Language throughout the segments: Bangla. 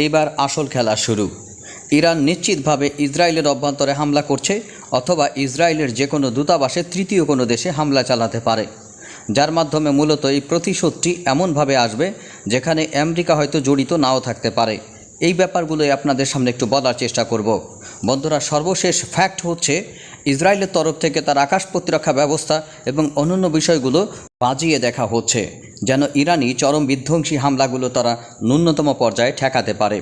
এইবার আসল খেলা শুরু। ইরান নিশ্চিতভাবে ইসরায়েলের অভ্যন্তরে হামলা করছে অথবা ইসরায়েলের যে কোনো দূতাবাসে তৃতীয় কোনো দেশে হামলা চালাতে পারে। যার মাধ্যমে মূলত এই প্রতিশোধটি এমনভাবে আসবে যেখানে আমেরিকা হয়তো জড়িত নাও থাকতে পারে। এই ব্যাপারগুলোই আপনাদের সামনে একটু বলার চেষ্টা করব। বন্ধুরা, সর্বশেষ ফ্যাক্ট হচ্ছে ইসরায়েলের তরফ থেকে তার আকাশ প্রতিরক্ষা ব্যবস্থা এবং অন্যান্য বিষয়গুলো বাজিয়ে দেখা হচ্ছে, যেন ইরানি চরম বিধ্বংসী হামলাগুলো তারা ন্যূনতম পর্যায়ে ঠেকাতে পারে।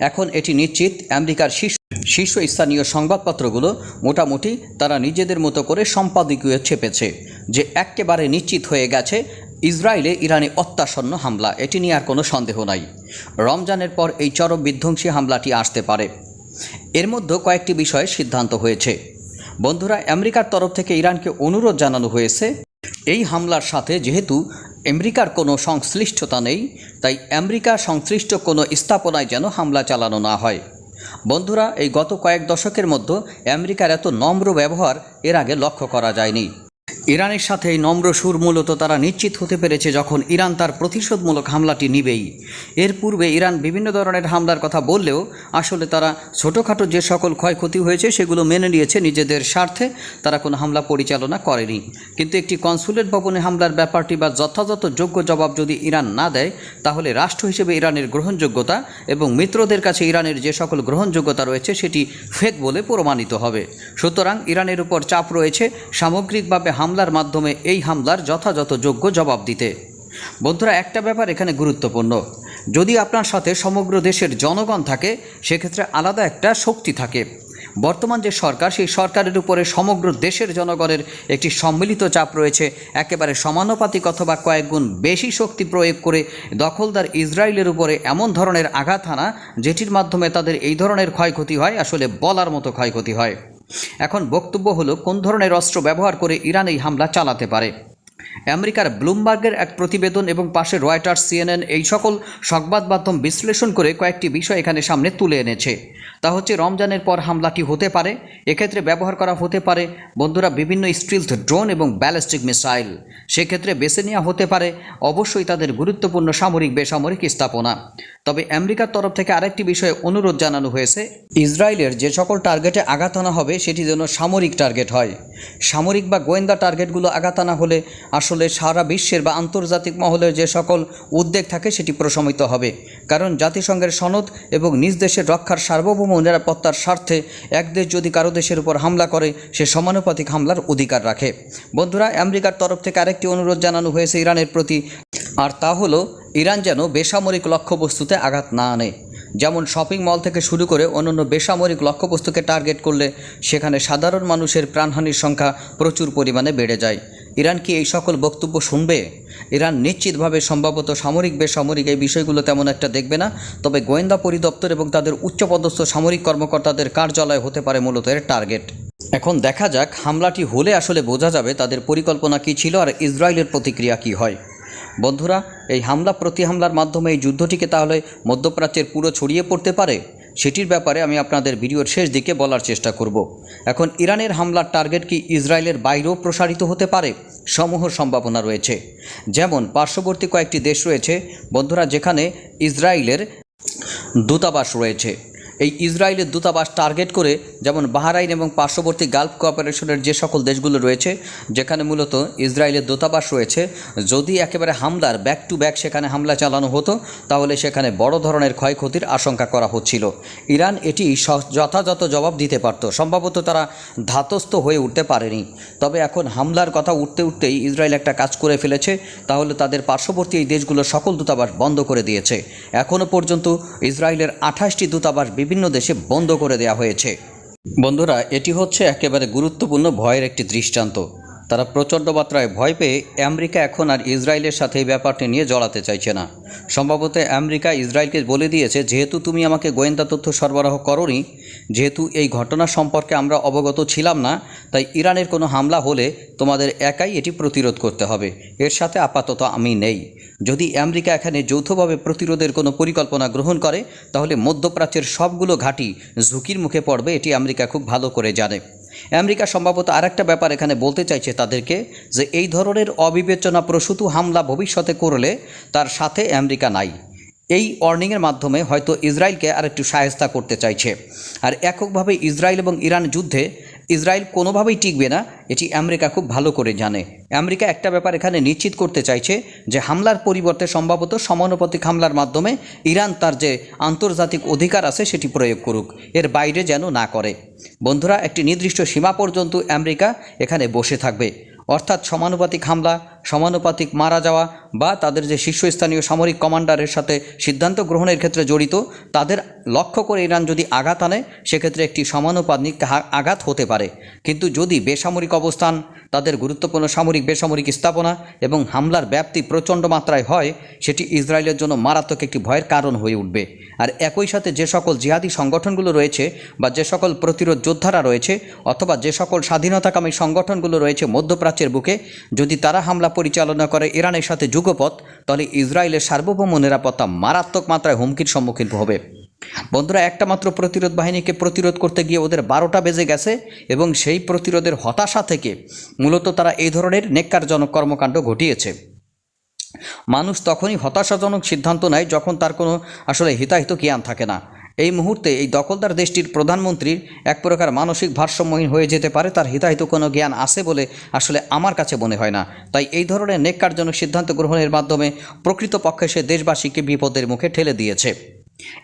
এখন এটি নিশ্চিত, আমেরিকার শীর্ষ শীর্ষস্থানীয় সংবাদপত্রগুলো মোটামুটি তারা নিজেদের মতো করে সম্পাদকীয় ছেপেছে যে একেবারে নিশ্চিত হয়ে গেছে ইসরায়েলে ইরানি অত্যাসন্ন হামলা। এটি নিয়ে আর কোনো সন্দেহ নাই। রমজানের পর এই চরম বিধ্বংসী হামলাটি আসতে পারে। এর মধ্যে কয়েকটি বিষয়ে সিদ্ধান্ত হয়েছে। বন্ধুরা, আমেরিকার তরফ থেকে ইরানকে অনুরোধ জানানো হয়েছে। এই হামলার সাথে যেহেতু আমেরিকার কোনো সংশ্লিষ্টতা নেই, তাই আমেরিকা সংশ্লিষ্ট কোনো স্থাপনায় যেন হামলা চালানো না হয়। বন্ধুরা, এই গত কয়েক দশকের মধ্যে আমেরিকার এত নম্র ব্যবহার এর আগে লক্ষ্য করা যায়নি। ইরানের সাথে এই নম্র সুর মূলত তারা নিশ্চিত হতে পেরেছে যখন ইরান তার প্রতিশোধমূলক হামলাটি নিবেই। এর পূর্বে ইরান বিভিন্ন ধরনের হামলার কথা বললেও আসলে তারা ছোটোখাটো যে সকল ক্ষয়ক্ষতি হয়েছে সেগুলো মেনে নিয়েছে নিজেদের স্বার্থে। তারা কোনো হামলা পরিচালনা করেনি। কিন্তু একটি কনসুলেট ভবনে হামলার ব্যাপারটি বা যথাযথ যোগ্য জবাব যদি ইরান না দেয়, তাহলে রাষ্ট্র হিসেবে ইরানের গ্রহণযোগ্যতা এবং মিত্রদের কাছে ইরানের যে সকল গ্রহণযোগ্যতা রয়েছে সেটি ফেক বলে প্রমাণিত হবে। সুতরাং ইরানের উপর চাপ রয়েছে। সামগ্রিকভাবে হামলার মাধ্যমে এই হামলার যথাযথ যোগ্য জবাব দিতে। বন্ধুরা, একটা ব্যাপার এখানে গুরুত্বপূর্ণ। যদি আপনার সাথে সমগ্র দেশের জনগণ থাকে, সেক্ষেত্রে আলাদা একটা শক্তি থাকে। বর্তমান যে সরকার, সেই সরকারের উপরে সমগ্র দেশের জনগণের একটি সম্মিলিত চাপ রয়েছে। একেবারে সমানুপাতিক অথবা কয়েকগুণ বেশি শক্তি প্রয়োগ করে দখলদার ইসরায়েলের উপরে এমন ধরনের আঘাত হানা যেটির মাধ্যমে তাদের এই ধরনের ক্ষয়ক্ষতি হয়, আসলে বলার মতো ক্ষয়ক্ষতি হয়। এখন বক্তব্য হলো কোন ধরনের অস্ত্র ব্যবহার করে ইরান এই হামলা চালাতে পারে? আমেরিকার ব্লুমবার্গের এক প্রতিবেদন এবং পাশে রয়টার্স, সিএনএন এই সকল সংবাদ মাধ্যম বিশ্লেষণ করে কয়েকটি বিষয় এখানে সামনে তুলে এনেছে। তা হচ্ছে, রমজানের পর হামলাটি হতে পারে, এক্ষেত্রে ব্যবহার করা হতে পারে, বন্ধুরা বিভিন্ন স্টিলথ ড্রোন এবং ব্যালিস্টিক মিসাইল। সেক্ষেত্রে বেছে নেওয়া হতে পারে, অবশ্যই তাদের গুরুত্বপূর্ণ সামরিক বেসামরিক স্থাপনা। তবে আমেরিকার তরফ থেকে আরেকটি বিষয়ে অনুরোধ জানানো হয়েছে, ইসরায়েলের যে সকল টার্গেটে আঘাত আনা হবে সেটি যেন সামরিক টার্গেট হয়। সামরিক বা গোয়েন্দা টার্গেটগুলো আঘাত আনা হলে আসলে সারা বিশ্বের বা আন্তর্জাতিক মহলের যে সকল উদ্বেগ থাকে সেটি প্রশমিত হবে। কারণ জাতিসংঘের সনদ এবং নিজ দেশের রক্ষার সার্বভৌম নিরাপত্তার স্বার্থে এক দেশ যদি কারও দেশের উপর হামলা করে, সে সমানুপাতিক হামলার অধিকার রাখে। বন্ধুরা, আমেরিকার তরফ থেকে আরেকটি অনুরোধ জানানো হয়েছে ইরানের প্রতি। আর তা হলো, ইরান যেন বেসামরিক লক্ষ্যবস্তুতে আঘাত না আনে। যেমন শপিং মল থেকে শুরু করে অন্যান্য বেসামরিক লক্ষ্যবস্তুকে টার্গেট করলে, সেখানে সাধারণ মানুষের প্রাণহানির সংখ্যা প্রচুর পরিমাণে বেড়ে যায়। ইরান কি এই সকল বক্তব্য শুনবে? ইরান নিশ্চিতভাবে সম্ভবত সামরিক, বেসামরিক এই বিষয়গুলো তেমন একটা দেখবে না। তবে গোয়েন্দা পরিদপ্তর এবং তাদের উচ্চপদস্থ সামরিক কর্মকর্তাদের কার্যালয় হতে পারে মূলত এর টার্গেট। এখন দেখা যাক, হামলাটি হলে আসলে বোঝা যাবে তাদের পরিকল্পনা কী ছিল আর ইসরায়েলের প্রতিক্রিয়া কী হয়। বন্ধুরা, এই হামলা প্রতি হামলার মাধ্যমে এই যুদ্ধটিকে তাহলে মধ্যপ্রাচ্যের পুরো ছড়িয়ে পড়তে পারে? সেটির ব্যাপারে আমি আপনাদের ভিডিওর শেষ দিকে বলার চেষ্টা করব। এখন ইরানের হামলার টার্গেট কি ইসরায়েলের বাইরেও প্রসারিত হতে পারে? সমূহ সম্ভাবনা রয়েছে। যেমন, পার্শ্ববর্তী কয়েকটি দেশ রয়েছে, বন্ধুরা, যেখানে ইসরায়েলের দূতাবাস রয়েছে। এই ইসরায়েলের দূতাবাস টার্গেট করে, যেমন বাহারাইন এবং পার্শ্ববর্তী গালফ কোঅপারেশনের যে সকল দেশগুলো রয়েছে, যেখানে মূলত ইসরায়েলের দূতাবাস রয়েছে, যদি একেবারে হামলার ব্যাক টু ব্যাক সেখানে হামলা চালানো হতো, তাহলে সেখানে বড় ধরনের ক্ষয়ক্ষতির আশঙ্কা করা হচ্ছিল। ইরান এটি যথাযথ জবাব দিতে পারত, সম্ভবত তারা ধাতস্থ হয়ে উঠতে পারেনি। তবে এখন হামলার কথা উঠতে উঠতেই ইসরায়েল একটা কাজ করে ফেলেছে, তাহলে তাদের পার্শ্ববর্তী এই দেশগুলো সকল দূতাবাস বন্ধ করে দিয়েছে। এখনও পর্যন্ত ইসরায়েলের আঠাশটি দূতাবাস বিভিন্ন দেশে বন্ধ করে দেওয়া হয়েছে। বন্ধুরা, এটি হচ্ছে একেবারে গুরুত্বপূর্ণ ভয়ের একটি দৃষ্টান্ত। তারা প্রচণ্ড মাত্রায় ভয় পেয়ে আমেরিকা এখন আর ইসরায়েলের সাথে এই ব্যাপারটি নিয়ে জড়াতে চাইছে না। সম্ভবত আমেরিকা ইসরায়েলকে বলে দিয়েছে, যেহেতু তুমি আমাকে গোয়েন্দা তথ্য সরবরাহ করনি, যেহেতু এই ঘটনা সম্পর্কে আমরা অবগত ছিলাম না, তাই ইরানের কোনো হামলা হলে তোমাদের একাই এটি প্রতিরোধ করতে হবে। এর সাথে আপাতত আমি নেই। যদি আমেরিকা এখানে যৌথভাবে প্রতিরোধের কোনো পরিকল্পনা গ্রহণ করে, তাহলে মধ্যপ্রাচ্যের সবগুলো ঘাঁটি ঝুঁকির মুখে পড়বে, এটি আমেরিকা খুব ভালো করে জানে। আমেরিকা সম্ভবত আরেকটা ব্যাপার এখানে বলতে চাইছে তাদেরকে, যে এই ধরনের অবিবেচনা প্রসূত হামলা ভবিষ্যতে করলে তার সাথে আমেরিকা নাই। এই ওয়ার্নিংয়ের মাধ্যমে হয়তো ইসরায়েলকে আরেকটু সায়স্তা করতে চাইছে। আর এককভাবে ইসরায়েল এবং ইরান যুদ্ধে ইসরায়েল কোনোভাবেই টিকবে না, এটি আমেরিকা খুব ভালো করে জানে। আমেরিকা একটা ব্যাপার এখানে নিশ্চিত করতে চাইছে যে হামলার পরিবর্তে সম্ভবত সমানুপাতিক হামলার মাধ্যমে ইরান তার যে আন্তর্জাতিক অধিকার আছে সেটি প্রয়োগ করুক, এর বাইরে যেন না করে। বন্ধুরা, একটি নির্দিষ্ট সীমা পর্যন্ত আমেরিকা এখানে বসে থাকবে। অর্থাৎ সমানুপাতিক হামলা সমানুপাতিক মারা যাওয়া বা তাদের যে শীর্ষস্থানীয় সামরিক কমান্ডারের সাথে সিদ্ধান্ত গ্রহণের ক্ষেত্রে জড়িত, তাদের লক্ষ্য করে ইরান যদি আঘাত আনে, সেক্ষেত্রে একটি সমানুপাতিক আঘাত হতে পারে। কিন্তু যদি বেসামরিক অবস্থান, তাদের গুরুত্বপূর্ণ সামরিক বেসামরিক স্থাপনা এবং হামলার ব্যাপ্তি প্রচণ্ড মাত্রায় হয়, সেটি ইসরায়েলের জন্য মারাত্মক একটি ভয়ের কারণ হয়ে উঠবে। আর একই সাথে যে সকল জিহাদি সংগঠনগুলো রয়েছে বা যে সকল প্রতিরোধ যোদ্ধারা রয়েছে, অথবা যে সকল স্বাধীনতাকামী সংগঠনগুলো রয়েছে মধ্যপ্রাচ্যের বুকে, যদি তারা হামলা পরিচালনা করে ইরানের সাথে যুগপথ তাহলে ইসরায়েলের সার্বভৌম নিরাপত্তা মারাত্মক মাত্রায় হুমকির সম্মুখীন হবে। বন্ধুরা, একটা মাত্র প্রতিরোধ বাহিনীকে প্রতিরোধ করতে গিয়ে ওদের বারোটা বেজে গেছে এবং সেই প্রতিরোধের হতাশা থেকে মূলত তারা এই ধরনের নেককারজনক কর্মকাণ্ড ঘটিয়েছে। মানুষ তখনই হতাশাজনক সিদ্ধান্ত নেয় যখন তার কোনো আসলে হিতাহিত জ্ঞান থাকে না। এই মুহূর্তে এই দখলদার দেশটির প্রধানমন্ত্রীর এক প্রকার মানসিক ভারসাম্যহীন হয়ে যেতে পারে, তার হিতাহিত কোনো জ্ঞান আছে বলে আসলে আমার কাছে মনে হয় না। তাই এই ধরনের নেককারজনক সিদ্ধান্ত গ্রহণের মাধ্যমে প্রকৃতপক্ষে সে দেশবাসীকে বিপদের মুখে ঠেলে দিয়েছে।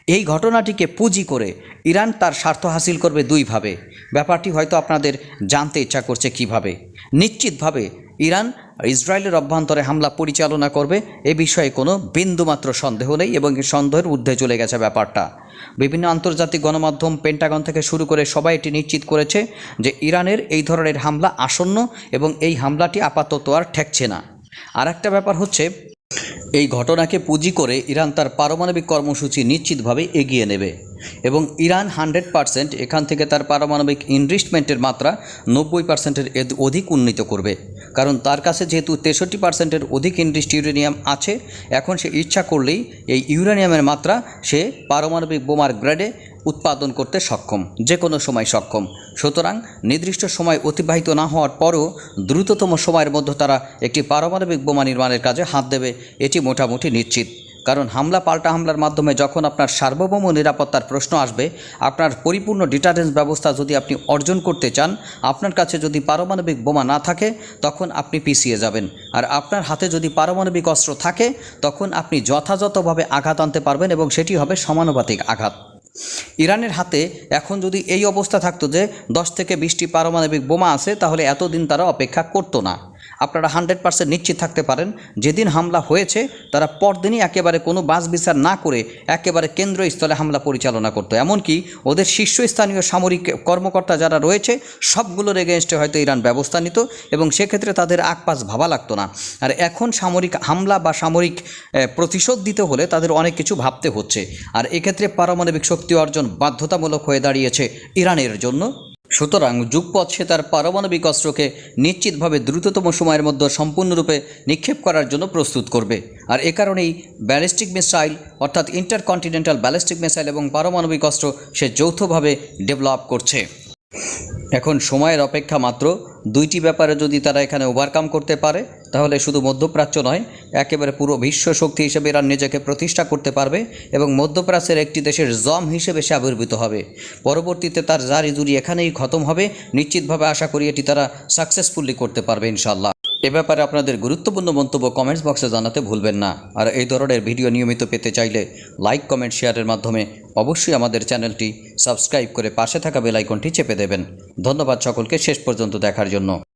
এই ঘটনাটিকে পুঁজি করে ইরান তার স্বার্থ হাসিল করবে দুইভাবে। ব্যাপারটি হয়তো আপনাদের জানতে ইচ্ছা করছে কীভাবে? নিশ্চিতভাবে ইরান ইসরায়েলের অভ্যন্তরে হামলা পরিচালনা করবে, এ বিষয়ে কোনো বিন্দুমাত্র সন্দেহ নেই এবং সন্দেহের ঊর্ধ্বে চলে গেছে ব্যাপারটা। বিভিন্ন আন্তর্জাতিক গণমাধ্যম পেন্টাগন থেকে শুরু করে সবাই এটি নিশ্চিত করেছে যে ইরানের এই ধরনের হামলা আসন্ন এবং এই হামলাটি আপাতত আর ঠেকছে না। আর একটা ব্যাপার হচ্ছে, এই ঘটনাকে পুঁজি করে ইরান তার পারমাণবিক কর্মসূচি নিশ্চিতভাবে এগিয়ে নেবে। এবং ইরান হান্ড্রেড পারসেন্ট এখান থেকে তার পারমাণবিক ইনভেস্টমেন্টের মাত্রা নব্বই পার্সেন্টের অধিক উন্নীত করবে। কারণ তার কাছে যেহেতু তেষট্টি পার্সেন্টের অধিক ইনভেস্ট ইউরেনিয়াম আছে, এখন সে ইচ্ছা করলেই এই ইউরেনিয়ামের মাত্রা সে পারমাণবিক বোমার গ্রেডে উৎপাদন করতে সক্ষম যে কোনো সময় সক্ষম। সুতরাং নির্দিষ্ট সময় অতিবাহিত না হওয়ার পরও দ্রুততম সময়ের মধ্যে তারা একটি পারমাণবিক বোমা নির্মাণের কাজে হাত দেবে, এটি মোটামুটি নিশ্চিত। কারণ হামলা পাল্টা হামলার মাধ্যমে যখন আপনার সার্বভৌম নিরাপত্তার প্রশ্ন আসবে, আপনার পরিপূর্ণ ডিটারেন্স ব্যবস্থা যদি আপনি অর্জন করতে চান, আপনার কাছে যদি পারমাণবিক বোমা না থাকে, তখন আপনি পিছিয়ে যাবেন। আর আপনার হাতে যদি পারমাণবিক অস্ত্র থাকে, তখন আপনি যথাযথভাবে আঘাত আনতে পারবেন এবং সেটি হবে সমানুপাতিক আঘাত। ইরানের হাতে এখন যদি এই অবস্থা থাকতো যে দশ থেকে বিশটি পারমাণবিক বোমা আছে, তাহলে এতদিন তারা অপেক্ষা করতো না। আপনারা হান্ড্রেড পার্সেন্ট নিশ্চিত থাকতে পারেন। যেদিন হামলা হয়েছে, তারা পরদিনই একেবারে কোনো বাস বিচার না করে একেবারে কেন্দ্রস্থলে হামলা পরিচালনা করতো। এমনকি ওদের শীর্ষস্থানীয় সামরিক কর্মকর্তা যারা রয়েছে, সবগুলোর এগেনস্টে হয়তো ইরান ব্যবস্থা নিত এবং সেক্ষেত্রে তাদের আকপাস ভাবা লাগতো না। আর এখন সামরিক হামলা বা সামরিক প্রতিশোধ দিতে হলে তাদের অনেক কিছু ভাবতে হচ্ছে। আর এক্ষেত্রে পারমাণবিক শক্তি অর্জন বাধ্যতামূলক হয়ে দাঁড়িয়েছে ইরানের জন্য। সুতরাং যুগপথ সে তার পারমাণবিক অস্ত্রকে নিশ্চিতভাবে দ্রুততম সময়ের মধ্যে সম্পূর্ণরূপে নিক্ষেপ করার জন্য প্রস্তুত করবে। আর এ কারণেই ব্যালিস্টিক মিসাইল, অর্থাৎ ইন্টারকন্টিনেন্টাল ব্যালিস্টিক মিসাইল এবং পারমাণবিক অস্ত্র সে যৌথভাবে ডেভেলপ করছে। এখন সময়ের অপেক্ষা মাত্র দুইটি ব্যাপারে যদি তারা এখানে ওভারকাম করতে পারে, তাহলে শুধু মধ্যপ্রাচ্য নয়, একেবারে পুরো বিশ্ব শক্তি হিসেবে ইরান নিজেকে প্রতিষ্ঠা করতে পারবে এবং মধ্যপ্রাচ্যের একটি দেশের জম হিসেবে সে আবির্ভূত হবে। পরবর্তীতে তার জারি জুরি এখানেই খতম হবে। নিশ্চিতভাবে আশা করি এটি তারা সাকসেসফুলি করতে পারবে ইনশাল্লাহ এ ব্যাপারে আপনাদের গুরুত্বপূর্ণ মন্তব্য কমেন্টস বক্সে জানাতে ভুলবেন না। আর এই ধরনের ভিডিও নিয়মিত পেতে চাইলে লাইক কমেন্ট শেয়ারের মাধ্যমে অবশ্যই আমাদের চ্যানেলটি সাবস্ক্রাইব করে পাশে থাকা বেলাইকনটি চেপে দেবেন। ধন্যবাদ সকলকে, শেষ পর্যন্ত দেখার জন্য।